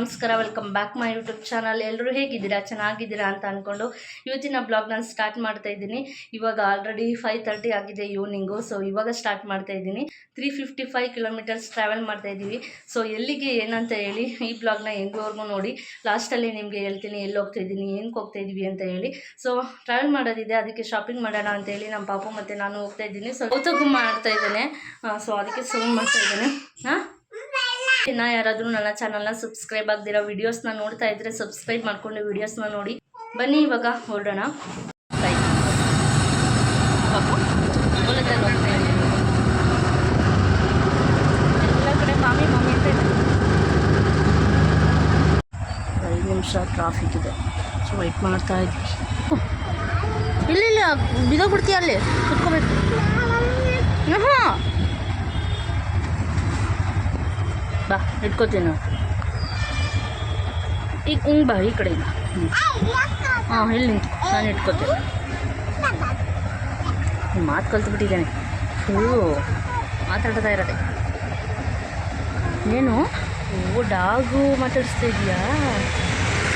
ನಮಸ್ಕಾರ welcome back my YouTube channel ಎಲ್ಲರೂ ಹೇಗಿದ್ದೀರಾ? ಚೆನ್ನಾಗಿದ್ದೀರಾ ಅಂತ ಅಂದ್ಕೊಂಡು ಇವತ್ತಿನ ಬ್ಲಾಗ್ ನಾನು ಸ್ಟಾರ್ಟ್ ಮಾಡ್ತಾ ಇದ್ದೀನಿ. ಇವಾಗ ಆಲ್ರೆಡಿ ಫೈವ್ ತರ್ಟಿ ಆಗಿದೆ ಈವ್ನಿಂಗು ಸೊ ಇವಾಗ ಸ್ಟಾರ್ಟ್ ಮಾಡ್ತಾ ಇದ್ದೀನಿ. Three fifty five kilometres travel ಮಾಡ್ತಾ ಇದ್ದೀವಿ. ಸೊ ಎಲ್ಲಿಗೆ, ಏನಂತ ಹೇಳಿ ಈ ಬ್ಲಾಗ್ನ ಹೆಂಗೋರ್ಗು ನೋಡಿ. ಲಾಸ್ಟಲ್ಲಿ ನಿಮಗೆ ಹೇಳ್ತೀನಿ, ಎಲ್ಲಿ ಹೋಗ್ತಾ ಇದ್ದೀನಿ ಏನಕ್ಕೆ ಹೋಗ್ತಾ ಇದ್ದೀವಿ ಅಂತ ಹೇಳಿ. ಸೊ ಟ್ರಾವೆಲ್ ಮಾಡೋದಿದೆ, ಅದಕ್ಕೆ ಶಾಪಿಂಗ್ ಮಾಡೋಣ ಅಂತ ಹೇಳಿ ನಮ್ಮ ಪಾಪು ಮತ್ತು ನಾನು ಹೋಗ್ತಾ ಇದ್ದೀನಿ. ಸೊ ಔತಗು ಮಾಡ್ತಾ ಇದ್ದೇನೆ. ಸೊ ಅದಕ್ಕೆ ಸೌಂಡ್ ಮಾಡ್ತಾ ಇದ್ದೇನೆ. ಹಾಂ? ಇನ್ನು ಯಾರಾದರೂ ನನ್ನ ಚಾನಲ್ನ ಸಬ್ಸ್ಕ್ರೈಬ್ ಆಗದಿರೋ ವಿಡಿಯೋಸ್ನ ನೋಡ್ತಾ ಇದ್ರೆ ಸಬ್ಸ್ಕ್ರೈಬ್ ಮಾಡ್ಕೊಂಡು ವಿಡಿಯೋಸ್ನ ನೋಡಿ. ಬನ್ನಿ ಇವಾಗ ಹೊರಡೋಣ. ಎಲ್ಲ ಕಡೆ ಮಾಮಿ ಮಾಮಿ ಅಂತ ಐದು ನಿಮಿಷ ಟ್ರಾಫಿಕ್ ಇದೆ. ಸೊ ವೆಯ್ಟ್ ಮಾಡ್ತಾ ಇದ್ವಿ. ಇಲ್ಲ ಇಲ್ಲ ಬಿದೋಗ್ಬಿಡ್ತೀಯ ಅಲ್ಲಿ? ಕುತ್ಕೋಬೇಕು. ಹಾಂ ಬಾ, ಇಟ್ಕೋತೀನಿ ಈಗ ಹಿಂಗೆ ಬಾ, ಈ ಕಡೆ ಹ್ಞೂ ಹಾಂ, ಇಲ್ಲಿ ನಾನು ಇಟ್ಕೋತೀನಿ. ಮಾತು ಕಲ್ತ್ಬಿಟ್ಟಿದ್ದೇನೆ. ಫುಲ್ಲು ಮಾತಾಡ್ತಾ ಇರೋದೆ. ಏನು ಓ, ಡಾಗು ಮಾತಾಡಿಸ್ತಾ ಇದೆಯಾ?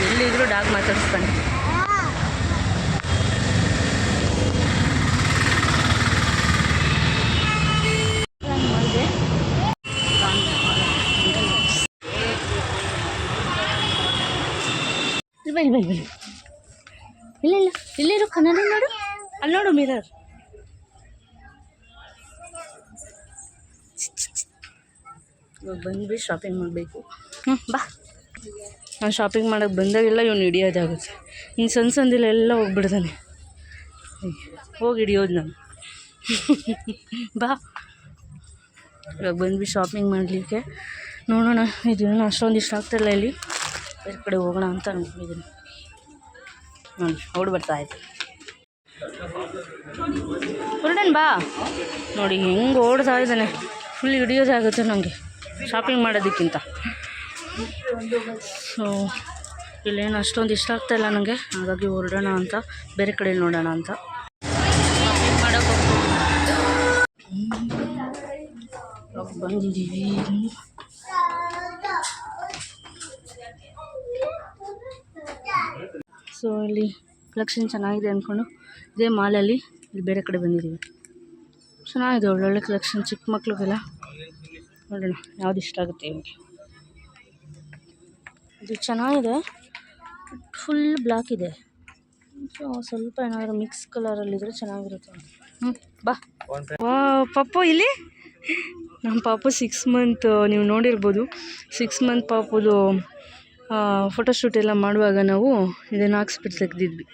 ಎಲ್ಲಿದ್ರು ಡಾಗ್ ಮಾತಾಡಿಸ್ತಾನೆ ಮಾಡಿದೆ ಇಲ್ಲ ಇಲ್ಲ ಇಲ್ಲ. ಇಲ್ಲ ಇಲ್ಲ ಇಲ್ಲಿರು ಕನ್ನಡ ನೋಡು. ಅಲ್ಲಿ ನೋಡು ಮಿರರ್ ಇವಾಗ ಬಂದ್ವಿ ಶಾಪಿಂಗ್ ಮಾಡಬೇಕು. ಹ್ಞೂ ಬಾ. ನಾನು ಶಾಪಿಂಗ್ ಮಾಡೋಕ್ಕೆ ಬಂದಾಗೆಲ್ಲ ಇವನು ಹಿಡಿಯೋದಾಗುತ್ತೆ ಇನ್ನು ಸಣ್ಣ ಸಂದಿಲ್ಲ ಎಲ್ಲ ಹೋಗ್ಬಿಡ್ತಾನೆ. ಹೋಗಿ ಹಿಡಿಯೋದು ನಾನು. ಬಾ. ಇವಾಗ ಬಂದ್ವಿ ಶಾಪಿಂಗ್ ಮಾಡಲಿಕ್ಕೆ ನೋಡೋಣ. ಇದು ಅಷ್ಟೊಂದು ಇಷ್ಟ ಆಗ್ತಾಯಿಲ್ಲ ಇಲ್ಲಿ. ಬೇರೆ ಕಡೆ ಹೋಗೋಣ ಅಂತ ಅಂದ್ಕೊಂಡಿದ್ದೀನಿ ನೋಡಿ ಓಡಿ ಬರ್ತಾ ಇದ್ದೆ ಹೊರಡನ್ ಬಾ. ನೋಡಿ, ಹೆಂಗೆ ಓಡ್ತಾ ಇದ್ದಾನೆ. ಫುಲ್ ಹಿಡಿಯೋದಾಗುತ್ತೆ ನನಗೆ ಶಾಪಿಂಗ್ ಮಾಡೋದಕ್ಕಿಂತ. ಸೊ ಇಲ್ಲೇನು, ಅಷ್ಟೊಂದು ಇಷ್ಟ ಆಗ್ತಾಯಿಲ್ಲ ನನಗೆ ಹಾಗಾಗಿ ಹೊರಡೋಣ ಅಂತ, ಬೇರೆ ಕಡೆ ನೋಡೋಣ ಅಂತ. ಬಂದಿದ್ದೀವಿ. ಸೊ ಇಲ್ಲಿ ಕಲೆಕ್ಷನ್ ಚೆನ್ನಾಗಿದೆ ಅಂದ್ಕೊಂಡು ಇದೇ ಮಾಲಲ್ಲಿ ಇಲ್ಲಿ ಬೇರೆ ಕಡೆ ಬಂದಿದ್ದೀವಿ. ಚೆನ್ನಾಗಿದೆ, ಒಳ್ಳೊಳ್ಳೆ ಕಲೆಕ್ಷನ್, ಚಿಕ್ಕ ಮಕ್ಳಿಗೆಲ್ಲ. ನೋಡೋಣ, ಯಾವ್ದು ಇಷ್ಟ ಆಗುತ್ತೆ ನಿಮಗೆ ಇದು ಚೆನ್ನಾಗಿದೆ. ಫುಲ್ ಬ್ಲ್ಯಾಕ್ ಇದೆ. ಸೊ ಸ್ವಲ್ಪ ಏನಾದರೂ ಮಿಕ್ಸ್ ಕಲರಲ್ಲಿದ್ದರೆ ಚೆನ್ನಾಗಿರುತ್ತೆ ಹ್ಞೂ ಬಾ. ವಾ ಪಪ್ಪು ಇಲ್ಲಿ? ನಮ್ಮ ಪಾಪು ಸಿಕ್ಸ್ ಮಂತ್ ನೀವು ನೋಡಿರ್ಬೋದು. ಸಿಕ್ಸ್ ಮಂತ್ ಪಾಪುದು ಫೋಟೋಶೂಟ್ ಎಲ್ಲ ಮಾಡುವಾಗ ನಾವು ಇದನ್ನು ಹಾಕ್ಸ್ಬಿಟ್ಟು ತೆಗ್ದಿದ್ವಿ.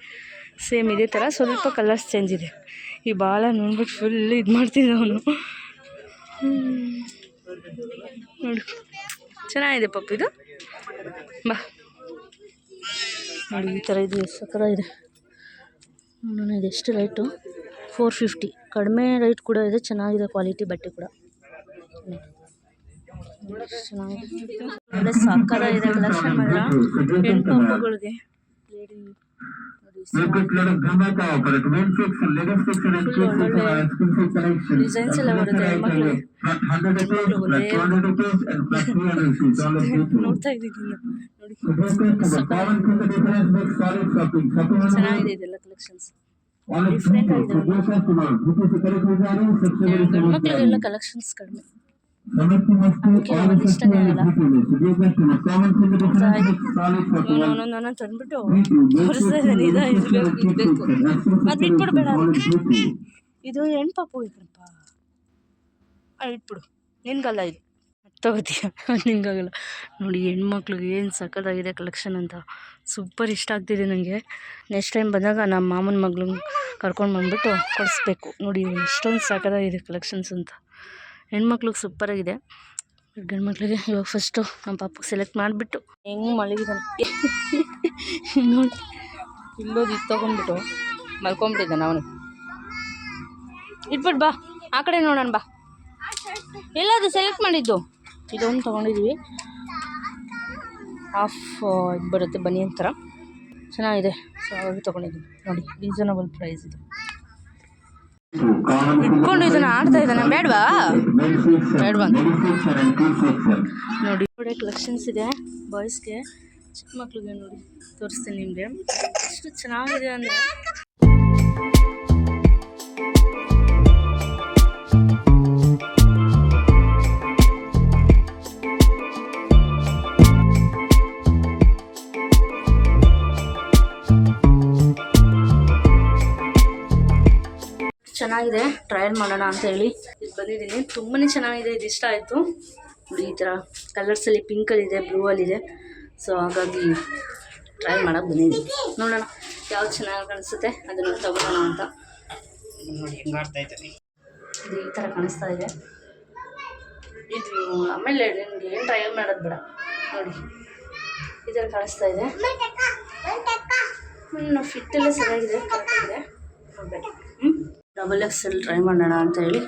ಸೇಮ್ ಇದೇ ಥರ ಸ್ವಲ್ಪ ಕಲರ್ಸ್ ಚೇಂಜ್ ಇದೆ. ಈ ಭಾಳ ನೋಡ್ಬಿಟ್ಟು ಫುಲ್ ಇದು ಮಾಡ್ತಿದ್ದೆ ಅವನು. ನೋಡಿ. ಚೆನ್ನಾಗಿದೆ ಪಪ್ಪ ಇದು. ಬಾ. ನೋಡಿ, ಈ ಥರ ಇದೆ ಸಕ್ಕರ ಇದೆ. ನೋಡೋಣ, ಇದು ಎಷ್ಟು ರೈಟು ಫೋರ್ ಫಿಫ್ಟಿ ಕಡಿಮೆ ರೈಟ್ ಕೂಡ ಇದೆ, ಚೆನ್ನಾಗಿದೆ ಕ್ವಾಲಿಟಿ ಬಟ್ಟೆ ಕೂಡ. ಒಳ್ಳೆ ಸಾಕಾಗಿದೆ ಕಲೆಕ್ಷನ್ ಮಾಡಿದ ಹೆಣ್ಣು ಮಕ್ಕಳಿಗೆ ಡಿಸೈನ್ಸ್ ಎಲ್ಲ ಬರುತ್ತೆ ನೋಡ್ತಾ ಇದ್ದೀನಿ ಚೆನ್ನಾಗಿದೆ. ಇದೆಲ್ಲ ಕಲೆಕ್ಷನ್ಸ್ ಡಿಫ್ರೆಂಟ್ ಆಗಿದೆ ಗಂಡ್ಮಕ್ಳಿಗೆಲ್ಲ ಕಲೆಕ್ಷನ್ಸ್ ಕಡಿಮೆ. ಒಂದೊಂದು ತಂದ್ಬಿಟ್ಟು ತೋರಿಸ್ತಾ ಇದ್ದಾನೆ ಇದು ಇರಬೇಕು ಅದು ಬಿಟ್ಬಿಡ್ಬೇಡ ಇದು. ಹೆಣ್ಣು ಪಾಪು ಇದ್ರಪ್ಪ? ಇಟ್ಬಿಡು. ನಿನ್ಗಲ್ಲ ಇದು. ತಗೋತೀಯ? ನಿಂಗಾಗಲ್ಲ ನೋಡಿ ಹೆಣ್ಮಕ್ಳಿಗೆ ಏನು ಸಕ್ಕತ್ತಾಗಿದೆ ಕಲೆಕ್ಷನ್ ಅಂತ. ಸೂಪರ್ ಇಷ್ಟ ಆಗ್ತಿದೆ ನನಗೆ ನೆಕ್ಸ್ಟ್ ಟೈಮ್ ಬಂದಾಗ ನಮ್ಮ ಮಾಮನ ಮಗ್ಳನ್ನ ಕರ್ಕೊಂಡು ಬಂದುಬಿಟ್ಟು ಕೊಡಿಸ್ಬೇಕು. ನೋಡಿ ಎಷ್ಟೊಂದು ಸಕ್ಕತ್ತಾಗಿದೆ ಕಲೆಕ್ಷನ್ಸ್ ಅಂತ. ಹೆಣ್ಮಕ್ಳಿಗೆ ಸೂಪರಾಗಿದೆ ಗಂಡು ಮಕ್ಳಿಗೆ ಇವಾಗ ಫಸ್ಟು ನಮ್ಮ ಪಾಪಗೆ ಸೆಲೆಕ್ಟ್ ಮಾಡಿಬಿಟ್ಟು ಹೆಂಗೆ ಮಲಗಿದ್ದಾನೆ ನೋಡಿ ಇಲ್ಲೋದು ಇದು ತೊಗೊಂಡ್ಬಿಟ್ಟು ಮಲ್ಕೊಂಬಿಟ್ಟಿದ್ದಾನೆ ಅವನು. ಇಟ್ಬಿಟ್ಟು ಬಾ, ಆ ಕಡೆ ನೋಡೋಣ ಬಾ. ಎಲ್ಲದು ಸೆಲೆಕ್ಟ್ ಮಾಡಿದ್ದು. ಇದೊಂದು ತೊಗೊಂಡಿದ್ವಿ. ಹಾಫ್ ಇದು ಬರುತ್ತೆ, ಬನಿಯನ್ ಥರ ಚೆನ್ನಾಗಿದೆ. ಸೊ ಹಾಗಾಗಿ ತೊಗೊಂಡಿದ್ದೀನಿ. ನೋಡಿ ರೀಸನಬಲ್ ಪ್ರೈಸ್ ಇದು. ಇಟ್ಕೊಂಡು ಇದನ್ನ ಆಡ್ತಾ ಇದ್ದಾನೆ. ಬೇಡವಾ? ಬೇಡವಾ? ನೋಡಿ ನೋಡಿ ಕಲೆಕ್ಷನ್ಸ್ ಇದೆ ಬಾಯ್ಸ್ಗೆ ಚಿಕ್ಕ ಮಕ್ಳಿಗೆ ನೋಡಿ, ತೋರಿಸ್ತೀನಿ ನಿಮಗೆ. ಎಷ್ಟು ಚೆನ್ನಾಗಿದೆ ಅಂದರೆ ಚೆನ್ನಾಗಿದೆ. ಟ್ರಯಲ್ ಮಾಡೋಣ ಅಂತ ಹೇಳಿ. ಇದು ಬಂದಿದ್ದೀನಿ. ತುಂಬಾ ಚೆನ್ನಾಗಿದೆ. ಇದು ಇಷ್ಟ ಆಯಿತು. ನೋಡಿ ಈ ಥರ ಕಲರ್ಸಲ್ಲಿ ಪಿಂಕಲ್ಲಿದೆ ಬ್ಲೂವಲ್ಲಿದೆ ಸೊ ಹಾಗಾಗಿ ಟ್ರೈ ಮಾಡೋಕೆ ಬಂದಿದ್ದೀನಿ. ನೋಡೋಣ ಯಾವ್ದು ಚೆನ್ನಾಗಿ ಕಾಣಿಸುತ್ತೆ ಅದನ್ನು ತಗೊಳ್ಳೋಣ ಅಂತ. ನೋಡಿ ಹೆಂಗೆ ಆಡ್ತಾ ಇದ್ದೀನಿ ಇದು ಈ ಥರ ಕಾಣಿಸ್ತಾ ಇದೆ. ಇದು ಆಮೇಲೆ ನಿಮ್ಗೆ ಏನು ಟ್ರಯಲ್ ಮಾಡೋದು ಬೇಡ. ನೋಡಿ ಈ ಥರ ಕಾಣಿಸ್ತಾ ಇದೆ. ಹ್ಞೂ ಫಿಟ್ ಎಲ್ಲ ಚೆನ್ನಾಗಿದೆ. ನೋಡ್ಬೇಕು. ಹ್ಞೂ ಡಬಲ್ ಎಕ್ಸ್ ಎಲ್ ಟ್ರೈ ಮಾಡೋಣ ಅಂತ ಹೇಳಿ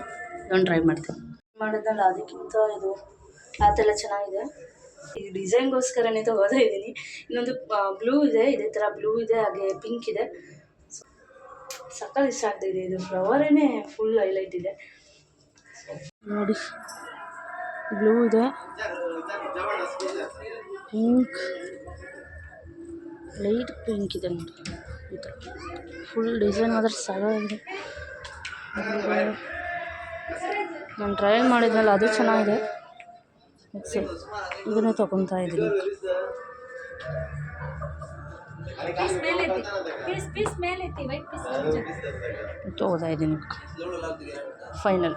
ಇದೊಂದು ಟ್ರೈ ಮಾಡ್ತೀನಿ. ಮಾಡೋದಲ್ಲ ಅದಕ್ಕಿಂತ ಇದು ಆತೆಲ್ಲ ಚೆನ್ನಾಗಿದೆ. ಈ ಡಿಸೈನ್ಗೋಸ್ಕರನೇ ತಗೋತಾ ಇದ್ದೀನಿ. ಇನ್ನೊಂದು ಬ್ಲೂ ಇದೆ, ಇದೇ ಥರ ಬ್ಲೂ ಇದೆ, ಹಾಗೆ ಪಿಂಕ್ ಇದೆ. ಸಕ್ಕತ್ ಇಷ್ಟ ಆಗ್ತಿದೆ ಇದು. ಫ್ಲವರೇನೆ ಫುಲ್ ಹೈಲೈಟ್ ಇದೆ. ನೋಡಿ ಬ್ಲೂ ಇದೆ. ಪಿಂಕ್ ಲೈಟ್ ಪಿಂಕ್ ಇದೆ ನೋಡಿ. ಈ ಥರ ಫುಲ್ ಡಿಸೈನ್ ಆದರೆ ಸಗಾಗಿದೆ ನಾನು ಟ್ರಯಲ್ ಮಾಡಿದ್ನಲ್ಲ ಅದು ಚೆನ್ನಾಗಿದೆ. ಮಿಕ್ಸಿ ಇದನ್ನೇ ತೊಗೊತಾ ಇದ್ದೀನಿ. ತೊಗೋತಾ ಇದ್ದೀನಿ. ಫೈನಲ್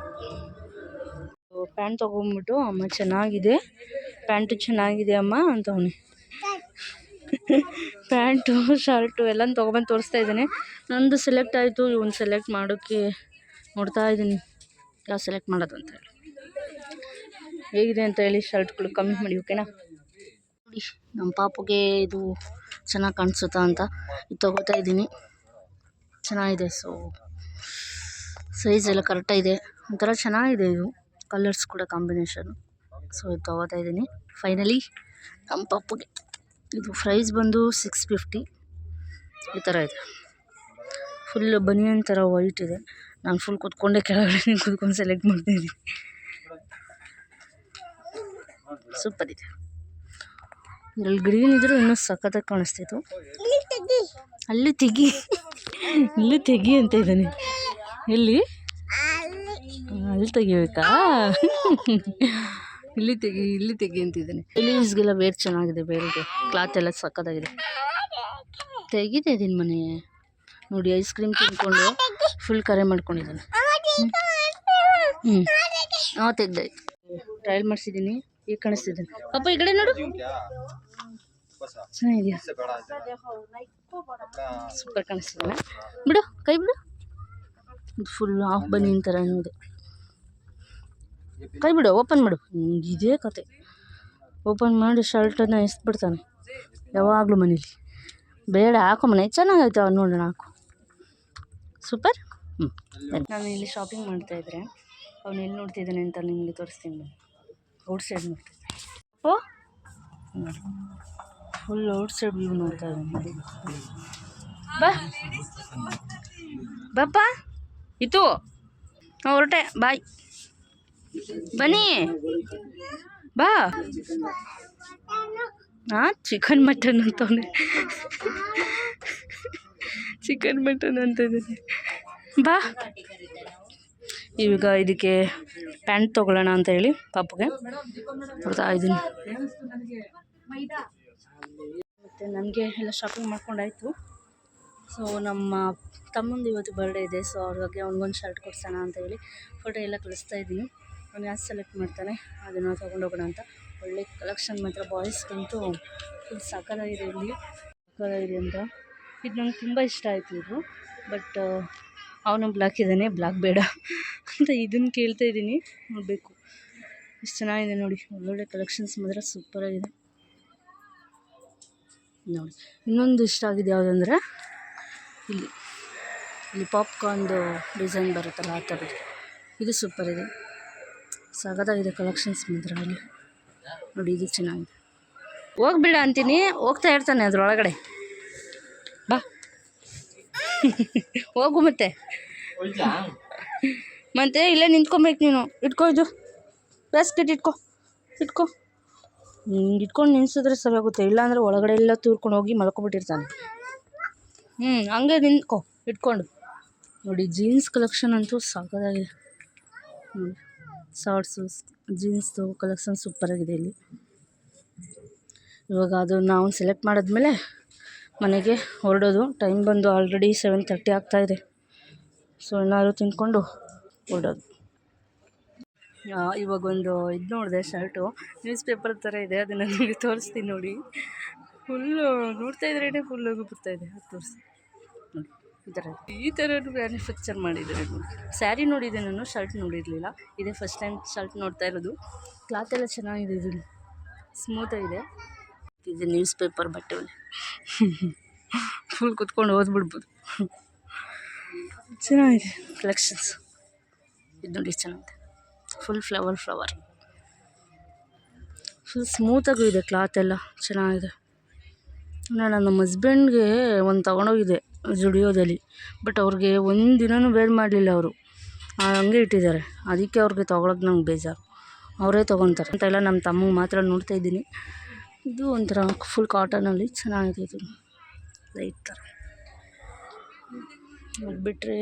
ಪ್ಯಾಂಟ್ ತೊಗೊಂಬಿಟ್ಟು ಅಮ್ಮ ಚೆನ್ನಾಗಿದೆ. ಪ್ಯಾಂಟು ಚೆನ್ನಾಗಿದೆ ಅಮ್ಮ ಅಂತ ಅವನು. ಪ್ಯಾಂಟು ಶರ್ಟು ಎಲ್ಲನೂ ತೊಗೊಬಂದು ತೋರಿಸ್ತಾ ಇದ್ದೀನಿ. ನಂದು ಸೆಲೆಕ್ಟ್ ಆಯಿತು ಇವನು ಸೆಲೆಕ್ಟ್ ಮಾಡೋಕ್ಕೆ ನೋಡ್ತಾ ಇದ್ದೀನಿ. ಯಾವ ಸೆಲೆಕ್ಟ್ ಮಾಡೋದು ಅಂತ ಹೇಳಿ. ಹೇಗಿದೆ ಅಂತ ಹೇಳಿ ಶರ್ಟ್ಗಳು ಕಮ್ಮಿ ಮಾಡಿ ಓಕೆನಾ ನೋಡಿ ನಮ್ಮ ಪಾಪುಗೆ ಇದು ಚೆನ್ನಾಗಿ ಕಾಣಿಸುತ್ತಾ ಅಂತ ಇದು ತೊಗೋತಾ ಇದ್ದೀನಿ. ಚೆನ್ನಾಗಿದೆ ಸೊ ಸೈಜ್ ಎಲ್ಲ ಕರೆಕ್ಟಾಗಿದೆ ಒಂಥರ ಚೆನ್ನಾಗಿದೆ ಇದು ಕಲರ್ಸ್ ಕೂಡ ಕಾಂಬಿನೇಷನು ಸೊ ಇದು ತೊಗೋತಾ ಇದ್ದೀನಿ. ಫೈನಲಿ ನಮ್ಮ ಪಾಪುಗೆ ಇದು ಪ್ರೈಸ್ ಬಂದು ಸಿಕ್ಸ್ ಫಿಫ್ಟಿ ಈ ಥರ ಇದೆ. ಫುಲ್ ಬನಿಯನ್ ಥರ ವೈಟ್ ಇದೆ. ನಾನು ಫುಲ್ ಕೂತ್ಕೊಂಡೆ ಕೆಳಗಡೆ ಕೂತ್ಕೊಂಡು ಸೆಲೆಕ್ಟ್ ಮಾಡ್ತೀನಿ ಸೂಪರ್ ಇದೆ. ಇಲ್ಲಿ ಗ್ರೀನ್ ಇದ್ರೂ ಇನ್ನೂ ಸಖತ್ತಾಗಿ ಕಾಣಿಸ್ತಿತ್ತು ಅಲ್ಲಿ ತೆಗಿ. ಇಲ್ಲಿ ತೆಗಿ ಅಂತ ಇದ್ದಾನೆ. ಎಲ್ಲಿ? ಅಲ್ಲಿ ತೆಗಿಬೇಕಾ? ಇಲ್ಲಿ ತೆಗಿ ಇಲ್ಲಿ ತೆಗಿ ಅಂತಿದ್ದಾನೆ ಇಲ್ಲಿಸ್ಗೆಲ್ಲ ಬೇರೆ ಚೆನ್ನಾಗಿದೆ ಬೇರೆ ಕ್ಲಾತ್ ಎಲ್ಲ ಸಕ್ಕತ್ತಾಗಿದೆ ತೆಗಿತಾ ಇದ್ದೀನಿ ಮನೆ ನೋಡಿ ಐಸ್ ಕ್ರೀಮ್ ತಿನ್ಕೊಂಡು. ಫುಲ್ ಕರೆ ಮಾಡ್ಕೊಂಡಿದ್ದಾನೆ. ಹ್ಞೂ ಹಾಂ ತೆಗ್ದಾಯ್ತು ಟ್ರಯಲ್ ಮಾಡಿಸಿದ್ದೀನಿ ಈಗ ಕಾಣಿಸ್ತಿದ್ದಾನೆ. ಪಾಪ ಈ ಕಡೆ ನೋಡು. ಚೆನ್ನಾಗಿದೆಯಾ? ಸೂಪರ್ ಕಾಣಿಸ್ತಿದ್ದಾನೆ. ಬಿಡು, ಕೈ ಬಿಡು. ಫುಲ್ ಆಫ್ ಬನ್ನಿ ಥರ ಇದೆ ಕೈ ಬಿಡು ಓಪನ್ ಮಾಡು. ಇದೇ ಕತೆ. ಓಪನ್ ಮಾಡಿ ಶರ್ಟನ್ನು ಎಸ್ಬಿಡ್ತಾನೆ. ಯಾವಾಗಲೂ ಮನೇಲಿ. ಬೇಡ, ಹಾಕೋ ಮನೆ. ಚೆನ್ನಾಗೈತೆ ನೋಡೋಣ, ಹಾಕು. ಸೂಪರ್ ಹ್ಞೂ ನಾನು ಇಲ್ಲಿ ಶಾಪಿಂಗ್ ಮಾಡ್ತಾಯಿದ್ರೆ ಅವ್ನು ಎಲ್ಲಿ ನೋಡ್ತಿದ್ದಾನೆ ಅಂತ ನಿಮಗೆ ತೋರಿಸ್ತೀನಿ ಬನ್ನಿ. ಔಟ್ ಸೈಡ್ ನೋಡ್ತಿದ್ದೆ ಓ? ಫುಲ್ ಔಟ್ ಸೈಡ್ ವ್ಯೂ ನೋಡ್ತಾ ಇದ್ದಾನೆ ಬಾ. ಬಾಪ್ಪ. ಇತ್ತು. ಹಾಂ ಹೊರಟೆ. ಬಾಯ್. ಬನ್ನಿ. ಬಾ. ಹಾ ಚಿಕನ್ ಮಟನ್ ಅಂತವನೆ. ಚಿಕನ್ ಮಟನ್ ಅಂತ ಇದ್ದಾನೆ ಬಾ. ಈಗ ಇದಕ್ಕೆ ಪ್ಯಾಂಟ್ ತೊಗೊಳ್ಳೋಣ ಅಂತ ಹೇಳಿ ಪಾಪಗೆ. ಬರ್ತಾ ಇದ್ದೀನಿ. ಮತ್ತು ನನಗೆ ಎಲ್ಲ ಶಾಪಿಂಗ್ ಮಾಡ್ಕೊಂಡಾಯಿತು. ಸೊ ನಮ್ಮ ತಮ್ಮಂದು ಇವತ್ತು ಬರ್ಡೇ ಇದೆ. ಸೊ ಅವ್ರಿಗೆ ಅವ್ನಿಗೊಂದು ಶರ್ಟ್ ಕೊಡ್ಸೋಣ ಅಂತ ಹೇಳಿ ಫೋಟೋ ಎಲ್ಲ ಕಳಿಸ್ತಾ ಇದ್ದೀನಿ. ಅವ್ನು ಯಾರು ಸೆಲೆಕ್ಟ್ ಮಾಡ್ತಾನೆ? ಅದನ್ನು ತೊಗೊಂಡೋಗೋಣ ಅಂತ. ಒಳ್ಳೆ ಕಲೆಕ್ಷನ್ ಮಾತ್ರ. ಬಾಯ್ಸ್ಗಂತೂ ಫುಲ್ ಸಕ್ಕತ್ತಾಗಿದೆ ಇಲ್ಲಿ. ಸಕ್ಕತ್ತಾಗಿದೆ ಅಂತ. ಇದು ನಂಗೆ ತುಂಬ ಇಷ್ಟ ಆಯಿತು ಇದು. ಬಟ್ ಅವನು ಬ್ಲಾಕ್ ಇದ್ದಾನೆ, ಬ್ಲಾಕ್ ಬೇಡ ಅಂತ ಇದನ್ನು ಕೇಳ್ತಾ ಇದ್ದೀನಿ. ನೋಡಬೇಕು. ಎಷ್ಟು ಚೆನ್ನಾಗಿದೆ ನೋಡಿ. ಒಳ್ಳೊಳ್ಳೆ ಕಲೆಕ್ಷನ್ಸ್ ಮಾತ್ರ ಸೂಪರಾಗಿದೆ ನೋಡಿ. ಇನ್ನೊಂದು ಇಷ್ಟ ಆಗಿದೆ ಯಾವುದಂದ್ರೆ, ಇಲ್ಲಿ ಇಲ್ಲಿ ಪಾಪ್ಕಾರ್ನ್ದು ಡಿಸೈನ್ ಬರುತ್ತಲ್ಲ ಆ ಥರದ್ದು. ಇದು ಸೂಪರ್ ಇದೆ. ಸಾಗದಾಗಿದೆ ಕಲೆಕ್ಷನ್ಸ್ ಮಾತ್ರ ಅಲ್ಲಿ. ನೋಡಿ, ಇದು ಚೆನ್ನಾಗಿದೆ. ಹೋಗ್ಬಿಡ ಅಂತೀನಿ. ಹೋಗ್ತಾ ಇರ್ತಾನೆ ಅದ್ರೊಳಗಡೆ. ಹೋಗು ಮತ್ತೆ. ಮತ್ತೆ ಇಲ್ಲೇ ನಿಂತ್ಕೊಬೇಕು ನೀನು. ಇಟ್ಕೋ ಇದು. ಬ್ಯಾಸ್ಕೆಟ್ ಇಟ್ಕೋ. ಇಟ್ಕೋ. ಹಿಂಗೆ ಇಟ್ಕೊಂಡು ನಿನ್ಸಿದ್ರೆ ಸರಿಯಾಗುತ್ತೆ ಇಲ್ಲಾಂದ್ರೆ ಒಳಗಡೆ ಎಲ್ಲ ತೂರ್ಕೊಂಡು ಹೋಗಿ ಮಲ್ಕೊಬಿಟ್ಟಿರ್ತಾನೆ. ಹ್ಞೂ ಹಂಗೆ ನಿಂತ್ಕೋ. ಇಟ್ಕೊಂಡು. ನೋಡಿ ಜೀನ್ಸ್ ಕಲೆಕ್ಷನ್ ಅಂತೂ ಸಾಕಾಗಿದೆ. ನೋಡಿ ಶಾರ್ಟ್ಸು ಜೀನ್ಸ್ದು ಕಲೆಕ್ಷನ್ ಸೂಪರಾಗಿದೆ ಇಲ್ಲಿ. ಇವಾಗ ಅದು ನಾವು ಸೆಲೆಕ್ಟ್ ಮಾಡಿದ್ಮೇಲೆ ಮನೆಗೆ ಹೊರಡೋದು. ಟೈಮ್ ಬಂದು ಆಲ್ರೆಡಿ ಸೆವೆನ್ ತರ್ಟಿ ಆಗ್ತಾಯಿದೆ ಸೊ ಏನಾದ್ರು ತಿಂದ್ಕೊಂಡು ಹೊರಡೋದು. ಇವಾಗ ಒಂದು ಇದು ನೋಡಿದೆ ಶರ್ಟು ನ್ಯೂಸ್ ಪೇಪರ್ ಥರ ಇದೆ, ಅದನ್ನು ನಿಮಗೆ ತೋರಿಸ್ತೀನಿ ನೋಡಿ. ಫುಲ್ಲು ನೋಡ್ತಾ ಇದ್ರೇ ಫುಲ್ ಬರ್ತಾ ಇದೆ, ಅದು ತೋರಿಸಿ. ಈ ಥರ ಈ ಥರ ಮ್ಯಾನುಫ್ಯಾಕ್ಚರ್ ಮಾಡಿದ್ದಾರೆ ಸ್ಯಾರಿ ನೋಡಿದೆ ನಾನು ಶರ್ಟ್ ನೋಡಿರಲಿಲ್ಲ. ಇದೇ ಫಸ್ಟ್ ಟೈಮ್ ಶರ್ಟ್ ನೋಡ್ತಾ ಇರೋದು. ಕ್ಲಾತ್ ಎಲ್ಲ ಚೆನ್ನಾಗಿದೆ ಸ್ಮೂತಾಗಿದೆ ಇದು ನ್ಯೂಸ್ ಪೇಪರ್ ಬಟ್ಟೆ ಫುಲ್ ಕುತ್ಕೊಂಡು ಓದ್ಬಿಡ್ಬೋದು. ಚೆನ್ನಾಗಿದೆ. ಕಲೆಕ್ಷನ್ಸ್ ಇದು ನೋಡಿ ಚೆನ್ನಾಗಿದೆ. ಫುಲ್ ಫ್ಲವರ್ ಫ್ಲವರ್ ಫುಲ್ ಸ್ಮೂತಾಗೂ ಇದೆ ಕ್ಲಾತ್ ಎಲ್ಲ. ಚೆನ್ನಾಗಿದೆ. ನಾನು ನಮ್ಮ ಹಸ್ಬೆಂಡ್ಗೆ ಒಂದು ತೊಗೊಂಡೋಗಿದ್ದೆ ಜುಡಿಯೋದಲ್ಲಿ. ಬಟ್ ಅವ್ರಿಗೆ ಒಂದು ದಿನವೂ ವೇರ್ ಮಾಡಲಿಲ್ಲ ಅವರು. ಹಂಗೆ ಇಟ್ಟಿದ್ದಾರೆ. ಅದಕ್ಕೆ ಅವ್ರಿಗೆ ತೊಗೊಳಕ್ಕೆ ನಂಗೆ ಬೇಜಾರು. ಅವರೇ ತೊಗೊತಾರೆ. ಅಂತ ಎಲ್ಲ ನಮ್ಮ ತಮ್ಮಗೆ ಮಾತ್ರ ನೋಡ್ತಾ ಇದ್ದೀನಿ. ಇದು ಒಂಥರ ಫುಲ್ ಕಾಟನಲ್ಲಿ ಚೆನ್ನಾಗಿದೆ ಇದು. ಲೈಟ್ ಥರ ಅದು ಬಿಟ್ಟರೆ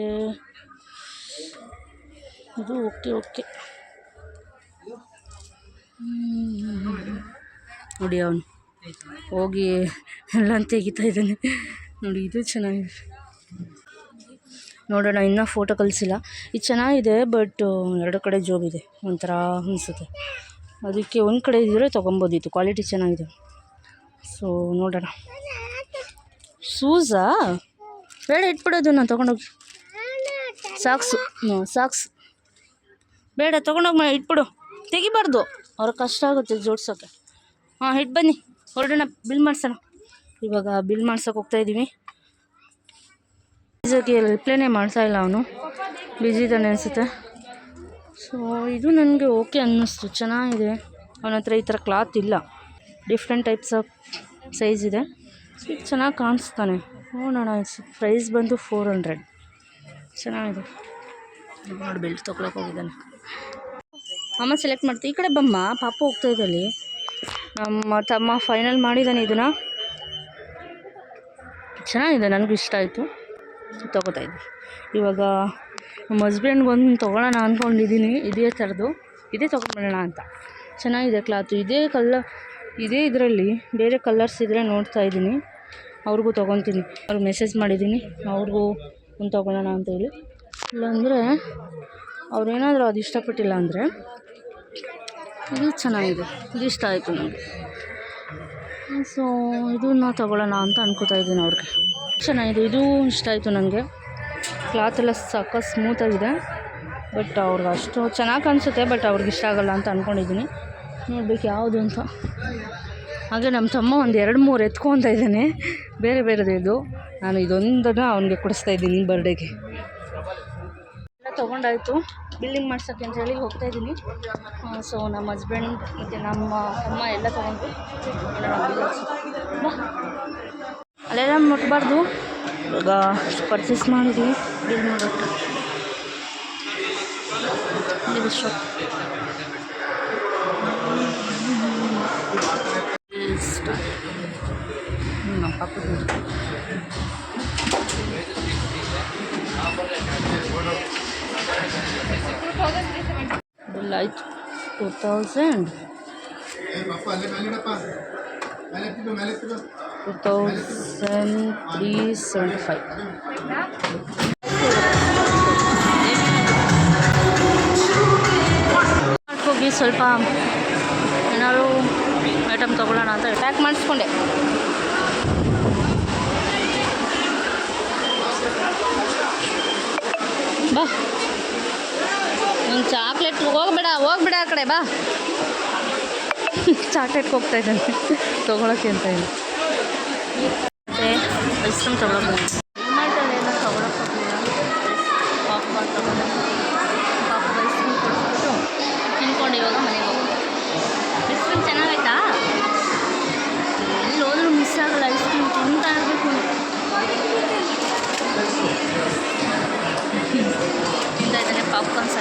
ಇದು ಓಕೆ ಓಕೆ ನೋಡಿ ಅವನು ಹೋಗಿ ಎಲ್ಲ ತೆಗಿತಾ ಇದ್ದಾನೆ. ನೋಡಿ ಇದು ಚೆನ್ನಾಗಿದೆ. ನೋಡೋಣ, ಇನ್ನೂ ಫೋಟೋ ಕಳಿಸಿಲ್ಲ. ಇದು ಚೆನ್ನಾಗಿದೆ ಬಟ್ ಎರಡು ಕಡೆ ಜೋಬಿದೆ ಒಂಥರ ಅನಿಸುತ್ತೆ. ಅದಕ್ಕೆ ಒಂದು ಕಡೆ ಇದ್ದರೆ ತೊಗೊಬೋದಿತ್ತು. ಕ್ವಾಲಿಟಿ ಚೆನ್ನಾಗಿದೆ. ಸೊ ನೋಡೋಣ. ಶೂಸಾ ಬೇಡ, ಇಟ್ಬಿಡೋದು, ನಾನು ತೊಗೊಂಡೋಗಿ. ಸಾಕ್ಸು ಹ್ಞೂ ಸಾಕ್ಸ್ ಬೇಡ, ತೊಗೊಂಡೋಗಿ ಮಾ, ಇಟ್ಬಿಡು. ತೆಗಿಬಾರ್ದು. ಅವ್ರ ಕಷ್ಟ ಆಗುತ್ತೆ ಜೋಡ್ಸೋಕ್ಕೆ ಹಾಂ ಇಟ್ಟು ಬನ್ನಿ. ಹೊರಡೋಣ ಬಿಲ್ ಮಾಡ್ಸೋಣ. ಇವಾಗ ಬಿಲ್ ಮಾಡ್ಸೋಕೆ ಹೋಗ್ತಾಯಿದ್ದೀವಿ ಇದಕ್ಕೆ ರಿಪ್ಲೈನೇ ಮಾಡ್ತಾ ಇಲ್ಲ ಅವನು. ಬ್ಯುಸಿ ಇದ್ದಾನೆ ಅನಿಸುತ್ತೆ. ಸೊ ಇದು ನನಗೆ ಓಕೆ ಅನ್ನಿಸ್ತು. ಚೆನ್ನಾಗಿದೆ. ಅವನ ಹತ್ರ ಈ ಥರ ಕ್ಲಾತ್ ಇಲ್ಲ. ಡಿಫ್ರೆಂಟ್ ಟೈಪ್ಸ್ ಆಫ್ ಸೈಜ್ ಇದೆ. ಸೊ ಇದು ಚೆನ್ನಾಗಿ ಕಾಣಿಸ್ತಾನೆ. ನೋಡೋಣ ಪ್ರೈಸ್ ಬಂದು ಫೋರ್ ಹಂಡ್ರೆಡ್ ಚೆನ್ನಾಗಿದೆ. ನೋಡಿ ಬೆಲ್ಟ್ ತೊಗೊಳಕ್ಕೆ ಹೋಗಿದ್ದಾನೆ. ಅಮ್ಮ ಸೆಲೆಕ್ಟ್ ಮಾಡ್ತೀವಿ ಈ ಕಡೆ ಬಮ್ಮ, ಪಾಪ ಹೋಗ್ತಾ ಇದ್ದಲ್ಲಿ ನಮ್ಮ ತಮ್ಮ ಫೈನಲ್ ಮಾಡಿದ್ದಾನೆ ಇದನ್ನು. ಚೆನ್ನಾಗಿದೆ, ನನಗೂ ಇಷ್ಟ ಆಯಿತು. ತಗೋತಾ ಇದ್ದೆ. ಇವಾಗ ನಮ್ಮ ಹಸ್ಬೆಂಡ್ಗೆ ಒಂದು ತೊಗೊಳ್ಳೋಣ ಅಂದ್ಕೊಂಡಿದ್ದೀನಿ. ಇದೇ ಥರದ್ದು. ಇದೇ ತೊಗೊಂಡ್ಬಿಡೋಣ ಅಂತ. ಚೆನ್ನಾಗಿದೆ ಕ್ಲಾತು ಇದೇ ಕಲ್ಲ ಇದೇ ಇದರಲ್ಲಿ ಬೇರೆ ಕಲರ್ಸ್ ಇದ್ದರೆ ನೋಡ್ತಾ ಇದ್ದೀನಿ. ಅವ್ರಿಗೂ ತೊಗೊತೀನಿ ಅವ್ರಿಗೆ ಮೆಸೇಜ್ ಮಾಡಿದ್ದೀನಿ. ಅವ್ರಿಗೂ ಒಂದು ತೊಗೊಳ್ಳೋಣ ಅಂತೇಳಿ ಇಲ್ಲಾಂದರೆ ಅವ್ರೇನಾದರೂ ಅದು ಇಷ್ಟಪಟ್ಟಿಲ್ಲ ಅಂದರೆ ಇದು ಚೆನ್ನಾಗಿದೆ. ಇದು ಇಷ್ಟ ಆಯಿತು ನನಗೆ ಸೊ ಇದನ್ನ ತೊಗೊಳ್ಳೋಣ ಅಂತ ಅನ್ಕೋತಾ ಇದ್ದೀನಿ ಅವ್ರಿಗೆ. ಚೆನ್ನಾಗಿದೆ. ಇದು ಇಷ್ಟ ಆಯಿತು ನನಗೆ ಕ್ಲಾತ್ ಎಲ್ಲ ಸಕ್ಕ ಸ್ಮೂತಾಗಿದೆ ಬಟ್ ಅವ್ರಿಗೆ ಅಷ್ಟು ಚೆನ್ನಾಗಿ ಕಾಣಿಸುತ್ತೆ ಬಟ್ ಅವ್ರಿಗೆ ಇಷ್ಟ ಆಗಲ್ಲ ಅಂತ ಅಂದ್ಕೊಂಡಿದ್ದೀನಿ ನೋಡ್ಬೇಕು ಯಾವುದು ಅಂತ. ಹಾಗೆ ನಮ್ಮ ತಮ್ಮ ಒಂದು ಎರಡು ಮೂರು ಎತ್ಕೊತ ಇದ್ದಾನೆ ಬೇರೆ ಬೇರೆದು ಇದು. ನಾನು ಇದೊಂದನ್ನು ಅವನಿಗೆ ಕೊಡಿಸ್ತಾ ಇದ್ದೀನಿ ಬರ್ಡೇಗೆ ಎಲ್ಲ ತೊಗೊಂಡಾಯಿತು. ಬಿಲ್ಲಿಂಗ್ ಮಾಡ್ಸೋಕ್ಕೆ ಅಂತ ಹೇಳಿ ಹೋಗ್ತಾ ಇದ್ದೀನಿ. ಸೊ ನಮ್ಮ ಹಸ್ಬೆಂಡ್ ಮತ್ತು ನಮ್ಮ ಅಮ್ಮ ಎಲ್ಲ ತೊಗೊಂಡು ಅಲ್ಲೆಲ್ಲ ಮುಟ್ಬಾರ್ದು. ಇವಾಗ ಪರ್ಚೇಸ್ ಮಾಡಿದ್ವಿ. ಬಿಲ್ ಮಾಡೋಕ್ಕೆ ಇದು ಶಾಪ್ ನಮ್ಮ ಪಕ್ಕದ ಮನೆ. ಬಿಲ್ ಆಯ್ತು two thousand two thousand three seventy five ಹೋಗಿ ಸ್ವಲ್ಪ ಏನಾದ್ರು ಐಟಮ್ ತೊಗೊಳ್ಳೋಣ ಅಂತ ಪ್ಯಾಕ್ ಮಾಡಿಸ್ಕೊಂಡೆ. ಬಾ. ಒಂದು ಚಾಕ್ಲೇಟ್ ಹೋಗ್ಬೇಡ ಹೋಗ್ಬೇಡ ಆ ಕಡೆ ಬಾ. ಚಾಕ್ಲೇಟ್ಗೆ ಹೋಗ್ತಾ ಇದ್ದಾನೆ. ತೊಗೊಳಕ್ಕೆ ಅಂತ ಹೇಳಿ. ಮತ್ತು ಐಸ್ ಕ್ರೀಮ್ ತೊಗೊಳಕ್ಕೆ ಡಿಮಾರ್ಟಲ್ಲಿ ಏನೋ ತೊಗೊಳಕ್ಕೆ ಹೋಗಲಿಲ್ಲ ಪಾಪ್ಕಾರ್ನ್ ತೊಗೊಂಡೆ ಪಾಪ ಐಸ್ ಕ್ರೀಮ್ ಕೊಡಿಸ್ಬಿಟ್ಟು ತಿನ್ಕೊಂಡು ಇವಾಗ ಮನೆಗೆ ಹೋಗೋದು. ಐಸ್ ಕ್ರೀಮ್ ಚೆನ್ನಾಗೈತಾ ಎಲ್ಲಿ ಹೋದ್ರೂ ಮಿಸ್ ಆಗಲ್ಲ ಐಸ್ ಕ್ರೀಮ್ ತಿಂತಾ ಇರಬೇಕು. ತಿಂತಾ ಇದ್ದಾನೆ ಪಾಪ ಬಂದು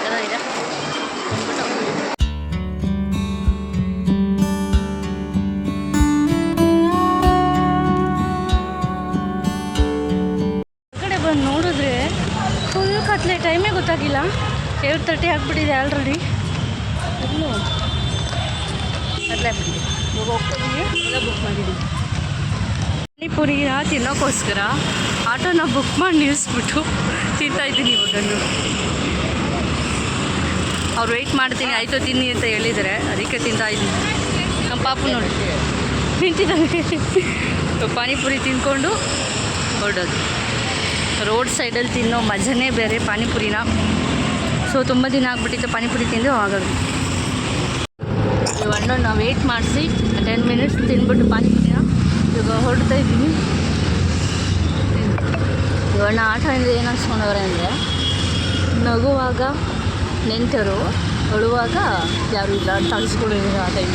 ಕತ್ಲೆ ಟೈಮೇ ಗೊತ್ತಾಗಿಲ್ಲ. ಏಟ್ ತರ್ಟಿ ಆಗಿಬಿಟ್ಟಿದೆ ಆಲ್ರೆಡಿ ಇನ್ನು ಕತ್ಲೆ ತಿನ್ನೋಕ್ಕೋಸ್ಕರ ಆಟೋನ ಬುಕ್ ಮಾಡಿ ನಿಲ್ಲಿಸ್ಬಿಟ್ಟು ತಿಂತಾ ಇದ್ದೀನಿ ಇವಾಗನ್ನು. ಅವ್ರು ವೆಯ್ಟ್ ಮಾಡ್ತೀನಿ, ಆಯಿತು ತಿನ್ನಿ ಅಂತ ಹೇಳಿದರೆ ಅದಕ್ಕೆ ತಿಂತಾ ಇದ್ದೀನಿ. ನಮ್ಮ ಪಾಪು ನೋಡಿ. ತಿಂತಿದ್ದಾನೆ. ಪಾನಿಪುರಿ ತಿಂದ್ಕೊಂಡು ಹೊರಡೋದು. ರೋಡ್ ಸೈಡಲ್ಲಿ ತಿನ್ನೋ ಮಜನೇ ಬೇರೆ, ಪಾನಿಪುರಿನ. ಸೊ ತುಂಬ ದಿನ ಆಗ್ಬಿಟ್ಟಿತ್ತು ಪಾನಿಪುರಿ ತಿಂದು ಆಗೋದು ಇವು ನಾವು ವೆಯ್ಟ್ ಮಾಡಿಸಿ ಟೆನ್ ಮಿನಿಟ್ಸ್ ತಿಂದ್ಬಿಟ್ಟು ಪಾನಿಪುರಿನ ಇವಾಗ ಹೊರಡ್ತಾ ಇದ್ದೀನಿ. ಇವಣ್ಣ ಆಟ ಅಂದರೆ ಏನು ಅನ್ಸ್ಕೊಂಡವ್ರೆ ಅಂದರೆ, ನಗುವಾಗ ನೆಂಟರು, ಅಳುವಾಗ ಯಾರು ಇಲ್ಲ ಅಂತ ಆ ಟೈಮ್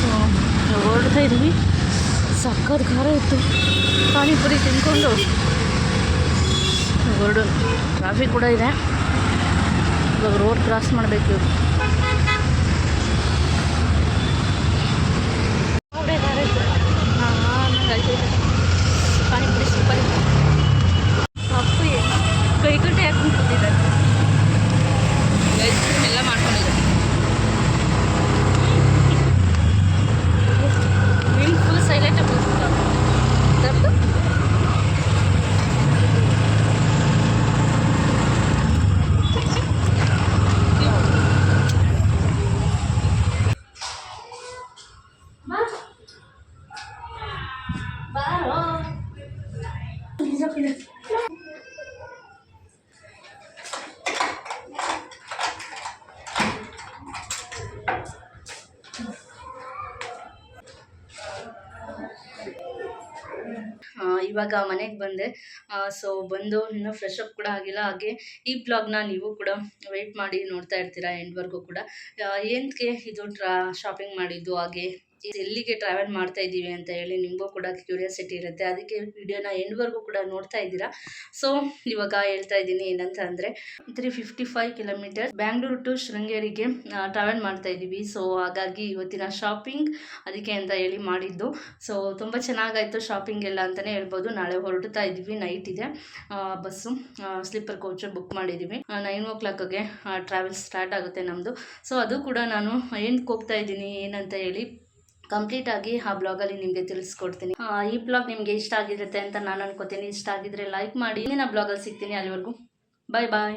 ಸೊ ಹೊರಡ್ತಾ ಇದ್ವಿ ಸಕ್ಕತ್ ಖಾರ ಇತ್ತು. ಪಾನಿಪುರಿ ತಿಂದ್ಕೊಂಡು ಹೊರಡು ಟ್ರಾಫಿಕ್ ಕೂಡ ಇದೆ. ಇವಾಗ ರೋಡ್ ಕ್ರಾಸ್ ಮಾಡಬೇಕು ಇವ್ರು ಅವರೇ ದಾರಿ ಇತ್ತು. ಹಾಂ, ನಂಗಾಯ್ತು. ಪಾನಿಪುರಿ ಸೂಪರ್ ಇತ್ತು ಅಪ್ಪು ಕೈ ಕಟ್ಟೆ ಹಾಕೊಂಡು ಕೂತಿದ್ದಾರೆ ಎಲ್ಲ ಮಾಡ್ಕೊಂಡಿದ್ದಾರೆ ವಿಮ್ ಫುಲ್ ಸೈಲೆಂಟಾಗಿ ಕೂತ್ಬಿಟ್ಟು ತಪ್ಪು ಬಾರೋ ಆ, ಇವಾಗ ಮನೆಗೆ ಬಂದೆ. ಸೊ ಬಂದು ಇನ್ನೂ ಫ್ರೆಶ್ ಅಪ್ ಕೂಡ ಆಗಿಲ್ಲ. ಹಾಗೆ ಈ ಬ್ಲಾಗ್ನ ನೀವು ಕೂಡ ವೆಯ್ಟ್ ಮಾಡಿ ನೋಡ್ತಾ ಇರ್ತೀರಾ ಎಂಡ್ವರೆಗೂ ಕೂಡ. ಏನಕ್ಕೆ ಇದು ಟ್ರಾ ಶಾಪಿಂಗ್ ಮಾಡಿದ್ದು ಹಾಗೆ? ಎಲ್ಲಿಗೆ ಟ್ರಾವೆಲ್ ಮಾಡ್ತಾ ಇದ್ದೀವಿ ಅಂತ ಹೇಳಿ ನಿಮಗೂ ಕೂಡ ಕ್ಯೂರಿಯಾಸಿಟಿ ಇರುತ್ತೆ. ಅದಕ್ಕೆ ವಿಡಿಯೋನ ಎಂಡ್ವರೆಗೂ ಕೂಡ ನೋಡ್ತಾ ಇದ್ದೀರಾ. ಸೊ ಇವಾಗ ಹೇಳ್ತಾ ಇದ್ದೀನಿ ಏನಂತ ಅಂದರೆ three fifty five kilometre Bangalore to ಶೃಂಗೇರಿಗೆ travel ಮಾಡ್ತಾ ಇದ್ದೀವಿ. ಸೊ ಹಾಗಾಗಿ ಇವತ್ತಿನ ಶಾಪಿಂಗ್ ಅದಕ್ಕೆ ಅಂತ ಹೇಳಿ ಮಾಡಿದ್ದು. ಸೊ ತುಂಬ ಚೆನ್ನಾಗಾಯಿತು ಶಾಪಿಂಗ್ ಎಲ್ಲ ಅಂತಲೇ ಹೇಳ್ಬೋದು. ನಾಳೆ ಹೊರಡ್ತಾ ಇದ್ದೀವಿ ನೈಟ್ ಇದೆ. ಬಸ್ಸು ಸ್ಲೀಪರ್ ಕೋಚ್ ಬುಕ್ ಮಾಡಿದ್ದೀವಿ. ನೈನ್ ಓ ಕ್ಲಾಕ್ಗೆ ಟ್ರಾವೆಲ್ ಸ್ಟಾರ್ಟ್ ಆಗುತ್ತೆ ನಮ್ಮದು ಸೊ ಅದು ಕೂಡ ನಾನು ಏನಕ್ಕೆ ಹೋಗ್ತಾ ಇದ್ದೀನಿ ಏನಂತ ಹೇಳಿ ಕಂಪ್ಲೀಟ್ ಆಗಿ ಆ ಬ್ಲಾಗಲ್ಲಿ ನಿಮಗೆ ತಿಳಿಸ್ಕೊಡ್ತೀನಿ. ಆ, ಈ ಬ್ಲಾಗ್ ನಿಮಗೆ ಇಷ್ಟ ಆಗಿರುತ್ತೆ ಅಂತ ನಾನು ಅನ್ಕೋತೀನಿ. ಇಷ್ಟ ಆಗಿದ್ರೆ ಲೈಕ್ ಮಾಡಿ. ಇನ್ನೇನು ಬ್ಲಾಗಲ್ಲಿ ಸಿಗ್ತೀನಿ ಅಲ್ಲಿವರೆಗೂ. ಬಾಯ್ ಬಾಯ್